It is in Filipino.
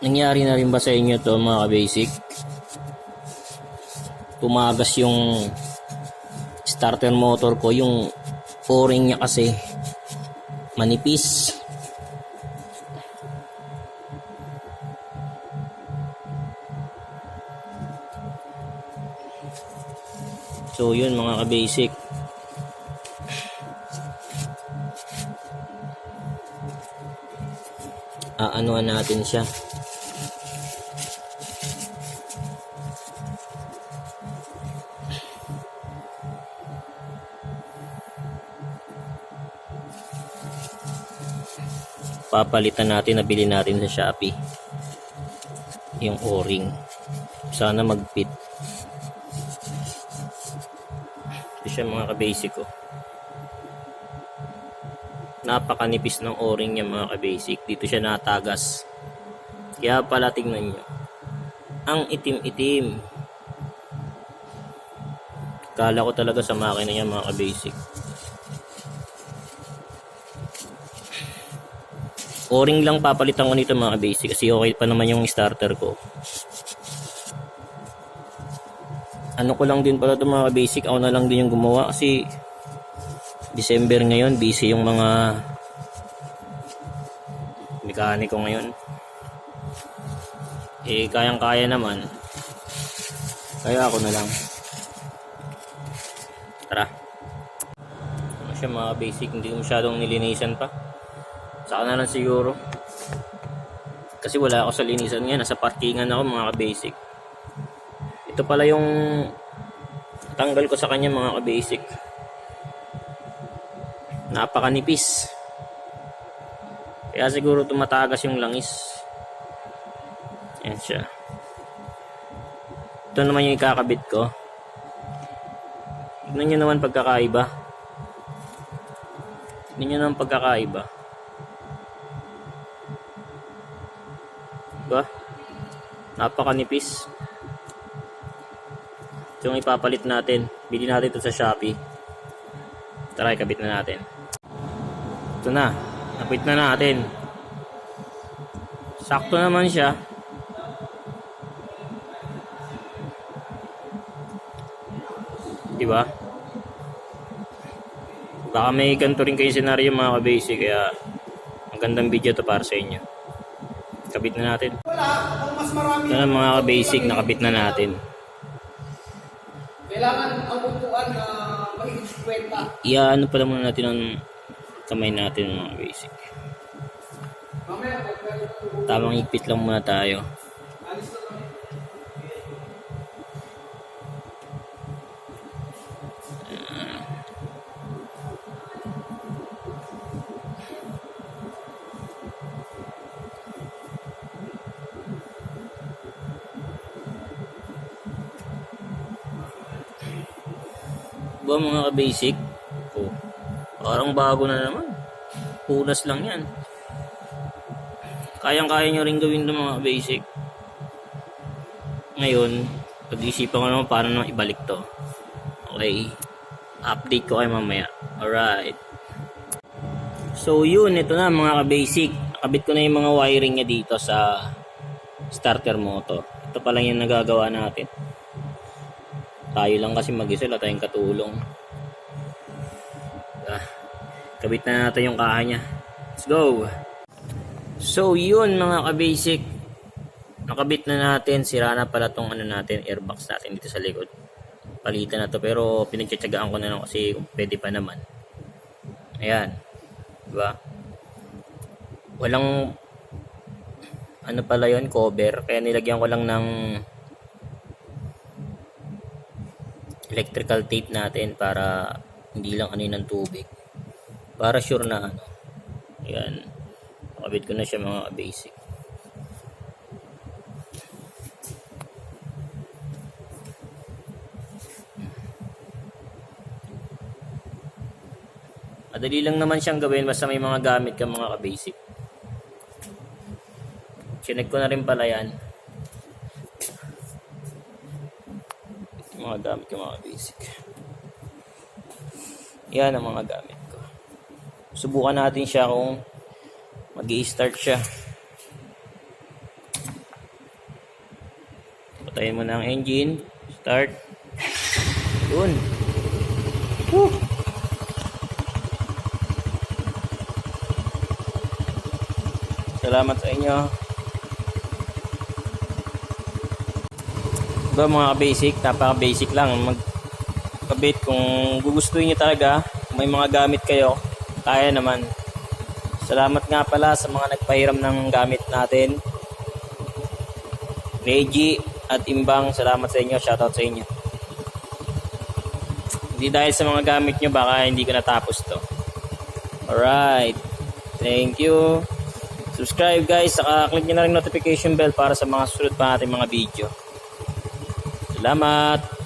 Nangyari na rin ba sa inyo to mga basic? Tumagas yung starter motor ko, yung o-ring niya kasi manipis. So yun mga ka-basic. Aanuan natin siya. Papalitan natin, nabili natin sa Shopee. Yung o-ring. Sana mag-fit. Ito siya mga ka-basic ko. Napakanipis ng o-ring niya mga ka-basic. Dito siya natagas. Kaya pala tingnan nyo. Ang itim-itim. Kala ko talaga sa makina niya mga ka-basic. O-ring lang papalitan ko nito mga ka-basic kasi okay pa naman yung starter ko. ano ko lang din pala ito mga basic ako na lang din yung gumawa kasi December ngayon busy yung mga mekaniko ngayon. Eh kayang kaya naman. Kaya ako na lang. Tara. Ano siya mga basic hindi ko masyadong nilinisan pa saka na lang siguro kasi wala ako sa linisan ngayon nasa parkingan ako mga basic ito pala yung tanggal ko sa kanya mga ka-basic. Napakanipis. Kaya siguro tumatagas yung langis. Yan siya. Ito naman yung ikakabit ko. Tignan nyo naman pagkakaiba. Tignan nyo naman pagkakaiba. Diba? Napakanipis. Ito yung ipapalit natin. Bili natin ito sa Shopee. Tara, ikabit na natin. Ito na. Napit na natin. Sakto naman siya. Diba? Baka may ganito rin kayo senaryo mga ka-basic. Kaya magandang video to para sa inyo. Kabit na natin. Ito na mga ka-basic. Nakabit na natin. kailangan ang upuan na mahigit 50. Iyaano pala muna natin ang kamay natin mga basic. Tamang ipit lang muna tayo. Ba mga ka-basic? Oh, parang bago na naman. Punas lang yan. Kayang-kaya nyo rin gawin ng mga basic. Ngayon, pag-isipan ko naman paano naman ibalik to. Okay. Update ko kayo mamaya. Alright. So yun, ito na mga ka-basic. Nakabit ko na yung mga wiring niya dito sa starter motor. Ito pa lang yung nagagawa natin. Tayo lang kasi mag-isa, wala tayong katulong. Ah, kabit na natin yung kaha niya. Let's go! So, yun mga ka-basic. Nakabit na natin. Sira na pala tong ano natin, airbox natin dito sa likod. Palitan na to pero pinagtsatsagaan ko na lang kasi pwede pa naman. Ayan. Diba? Walang ano pala yon cover. Kaya nilagyan ko lang ng electrical tape natin para hindi lang ano ng tubig. Para sure na ano. Yan. Nakabit ko na siya mga basic. Madali lang naman siyang gawin basta may mga gamit ka mga ka-basic. Chinek ko na rin pala yan. Mga gamit ko mga basic. Yan ang mga gamit ko. Subukan natin siya kung mag start siya. Patayin mo na ang engine. Start. Yun. Woo! Salamat sa inyo. Diba mga basic, napaka-basic lang. Magkabit kung gugustuhin nyo talaga, may mga gamit kayo, kaya naman. Salamat nga pala sa mga nagpahiram ng gamit natin. Reggie at Imbang, salamat sa inyo. Shoutout sa inyo. Hindi dahil sa mga gamit nyo, baka hindi ko natapos to. Alright. Thank you. Subscribe guys, saka click nyo na rin notification bell para sa mga susunod pa nating mga video. Salamat!